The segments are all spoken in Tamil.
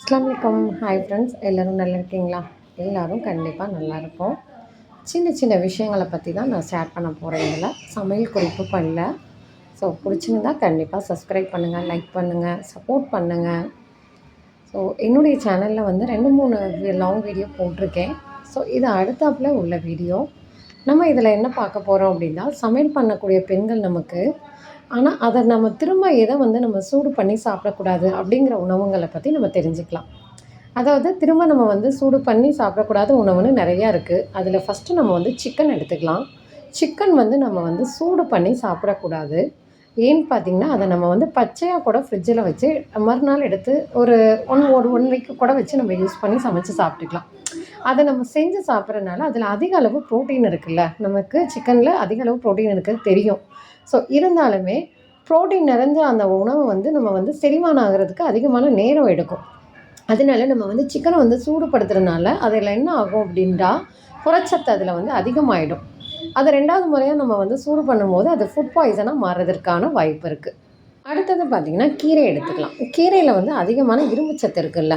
அஸ்லாம் வலைக்கம் ஹாய் ஃப்ரெண்ட்ஸ் எல்லோரும் நல்லா இருக்கீங்களா? எல்லோரும் கண்டிப்பாக நல்லா இருப்போம் சின்ன சின்ன விஷயங்களை பற்றி தான் நான் ஷேர் பண்ண போகிறேன் இதில். சமையல் குறிப்பு பண்ணல. ஸோ பிடிச்சிருந்தா கண்டிப்பாக சப்ஸ்கிரைப் பண்ணுங்கள் லைக் பண்ணுங்கள் சப்போர்ட் பண்ணுங்கள் ஸோ என்னுடைய சேனலில் வந்து ரெண்டு மூணு லாங் வீடியோ போட்டிருக்கேன். ஸோ இது அடுத்தாப்பில் உள்ள வீடியோ நம்ம இதில் என்ன பார்க்க போகிறோம் அப்படின்னா சமையல் பண்ணக்கூடிய பெண்கள் நமக்கு ஆனால் அதை நம்ம திரும்ப எதை வந்து நம்ம சூடு பண்ணி சாப்பிடக்கூடாது அப்படிங்கிற உணவுங்களை பற்றி நம்ம தெரிஞ்சுக்கலாம். அதாவது திரும்ப நம்ம வந்து சூடு பண்ணி சாப்பிடக்கூடாத உணவுன்னு நிறையா இருக்குது அதில் ஃபஸ்ட்டு நம்ம வந்து சிக்கன் எடுத்துக்கலாம். சிக்கன் வந்து நம்ம வந்து சூடு பண்ணி சாப்பிடக்கூடாது. ஏன்னு பார்த்தீங்கன்னா அதை நம்ம வந்து பச்சையாக கூட ஃப்ரிட்ஜில் வச்சு மறுநாள் எடுத்து ஒரு ஒன் ஒரு ஒன் வீக்கு கூட வச்சு நம்ம யூஸ் பண்ணி சமைச்சு சாப்பிட்டுக்கலாம். அதை நம்ம செஞ்சு சாப்பிட்றதுனால அதில் அதிக அளவு ப்ரோட்டீன் இருக்குல்ல. நமக்கு சிக்கனில் அதிக அளவு ப்ரோட்டீன் இருக்குது தெரியும். ஸோ இருந்தாலுமே ப்ரோட்டீன் நிறைஞ்ச அந்த உணவை வந்து நம்ம வந்து செரிமானம் ஆகிறதுக்கு அதிகமான நேரம் எடுக்கும். அதனால நம்ம வந்து சிக்கனை வந்து சூடுபடுத்துறதுனால அதில் என்ன ஆகும் அப்படின்ட்டா புறச்சத்து அதில் வந்து அதிகமாகிடும் அதை ரெண்டாவது முறையாக நம்ம வந்து சூடு பண்ணும்போது அது ஃபுட் பாய்சனாக மாறுறதுக்கான வாய்ப்பு இருக்குது அடுத்தது பார்த்திங்கன்னா கீரை எடுத்துக்கலாம். கீரையில் வந்து அதிகமான இரும்பு சத்து இருக்குல்ல.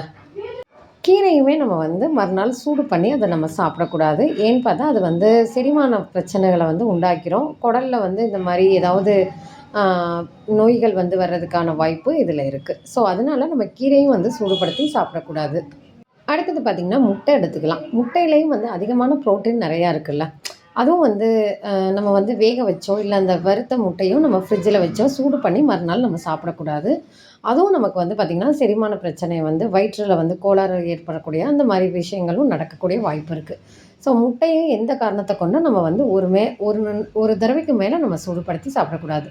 கீரையுமே நம்ம வந்து மறுநாள் சூடு பண்ணி அதை நம்ம சாப்பிடக்கூடாது. ஏன்னு பார்த்தா அது வந்து செரிமான பிரச்சனைகளை வந்து உண்டாக்கிறோம். குடலில் வந்து இந்த மாதிரி ஏதாவது நோய்கள் வந்து வர்றதுக்கான வாய்ப்பு இதில் இருக்குது ஸோ அதனால் நம்ம கீரையும் வந்து சூடுபடுத்தி சாப்பிடக்கூடாது. அடுத்தது பார்த்திங்கன்னா முட்டை எடுத்துக்கலாம். முட்டையிலையும் வந்து அதிகமான ப்ரோட்டீன் நிறையா இருக்குல்ல. அதுவும் வந்து நம்ம வந்து வேக வச்சோ இல்லை அந்த வறுத்த முட்டையும் நம்ம ஃப்ரிட்ஜில் வச்சோ சூடு பண்ணி மறுநாள் நம்ம சாப்பிடக்கூடாது. அதுவும் நமக்கு வந்து பார்த்திங்கன்னா செரிமான பிரச்சனை வந்து வயிற்றில் வந்து கோளாறு ஏற்படக்கூடிய அந்த மாதிரி விஷயங்களும் நடக்கக்கூடிய வாய்ப்பு இருக்குது ஸோ முட்டையும் எந்த காரணத்தை கொண்டும் நம்ம வந்து ஒரு மே ஒரு ஒரு தடவைக்கு மேலே நம்ம சூடுபடுத்தி சாப்பிடக்கூடாது.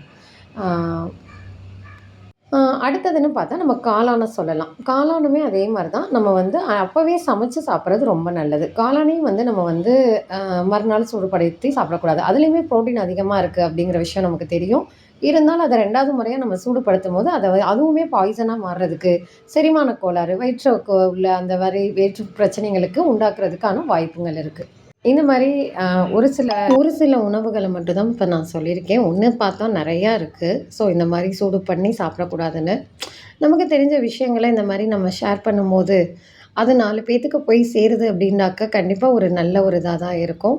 அடுத்ததுன்னு பார்த்தா நம்ம காளானை சொல்லலாம். காளானுமே அதே மாதிரி தான் நம்ம வந்து அப்போவே சமைச்சு சாப்பிட்றது ரொம்ப நல்லது. காளானையும் வந்து நம்ம வந்து மறுநாள் சூடுபடுத்தி சாப்பிடக்கூடாது. அதுலேயுமே ப்ரோட்டீன் அதிகமாக இருக்குது அப்படிங்கிற விஷயம் நமக்கு தெரியும். இருந்தாலும் அதை ரெண்டாவது முறையாக நம்ம சூடுபடுத்தும் போது அதை அதுவுமே பாய்சனாக மாறுறதுக்கு செரிமான கோளாறு வயிற்று உள்ள அந்த வரி வயிற்று பிரச்சனைகளுக்கு உண்டாக்குறதுக்கான வாய்ப்புகள் இருக்குது இந்த மாதிரி ஒரு சில ஒரு சில உணவுகளை மட்டும்தான் இப்போ நான் சொல்லியிருக்கேன். ஒன்று பார்த்தா நிறையா இருக்குது ஸோ இந்த மாதிரி சூடு பண்ணி சாப்பிடக்கூடாதுன்னு. நமக்கு தெரிஞ்ச விஷயங்களை இந்த மாதிரி நம்ம ஷேர் பண்ணும்போது அது நாலு பேர்த்துக்கு போய் சேருது அப்படின்னாக்க கண்டிப்பாக ஒரு நல்ல ஒரு இதாக தான் இருக்கும்.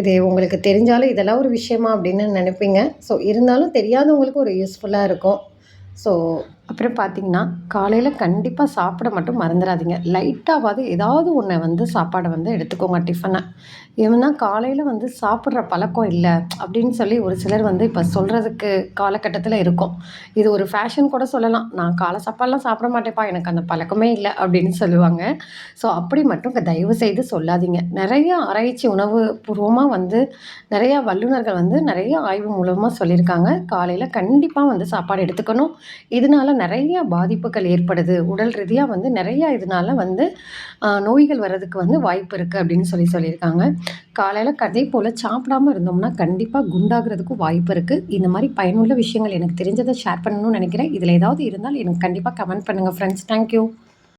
இது உங்களுக்கு தெரிஞ்சாலும் இதெல்லாம் ஒரு விஷயமா அப்படின்னு நினைப்பீங்க. ஸோ இருந்தாலும் தெரியாதவங்களுக்கு ஒரு யூஸ்ஃபுல்லாக இருக்கும். ஸோ அப்புறம் பார்த்தீங்கன்னா காலையில் கண்டிப்பாக சாப்பிட மட்டும் மறந்துடாதீங்க லைட்டாவது ஏதாவது ஒன்று வந்து சாப்பாடை வந்து எடுத்துக்கோங்க டிஃபனை ஏன்னா காலையில் வந்து சாப்பிட்ற பழக்கம் இல்லை அப்படின்னு சொல்லி ஒரு சிலர் வந்து இப்போ சொல்கிறதுக்கு காலகட்டத்தில் இருக்கும். இது ஒரு ஃபேஷன் கூட சொல்லலாம். நான் காலை சாப்பாடெலாம் சாப்பிட மாட்டேப்பா எனக்கு அந்த பழக்கமே இல்லை அப்படின்னு சொல்லுவாங்க. ஸோ அப்படி மட்டும் தயவு செய்து சொல்லாதீங்க. நிறைய ஆராய்ச்சி உணவு பூர்வமாக வந்து நிறையா வல்லுநர்கள் வந்து நிறைய ஆய்வு மூலமாக சொல்லியிருக்காங்க. காலையில் கண்டிப்பாக வந்து சாப்பாடு எடுத்துக்கணும். இதனால நிறையா பாதிப்புகள் ஏற்படுது. உடல் ரீதியாக வந்து நிறையா இதனால வந்து நோய்கள் வர்றதுக்கு வந்து வாய்ப்பு இருக்குது அப்படின்னு சொல்லி சொல்லியிருக்காங்க. காலையில் கதை போல் சாப்பிடாமல் இருந்தோம்னா கண்டிப்பாக குண்டாகிறதுக்கும் வாய்ப்பு இருக்குது இந்த மாதிரி பயனுள்ள விஷயங்கள் எனக்கு தெரிஞ்சதை ஷேர் பண்ணணும்னு நினைக்கிறேன். இதில் ஏதாவது இருந்தால் எனக்கு கண்டிப்பாக கமெண்ட் பண்ணுங்கள் ஃப்ரெண்ட்ஸ் தேங்க்யூ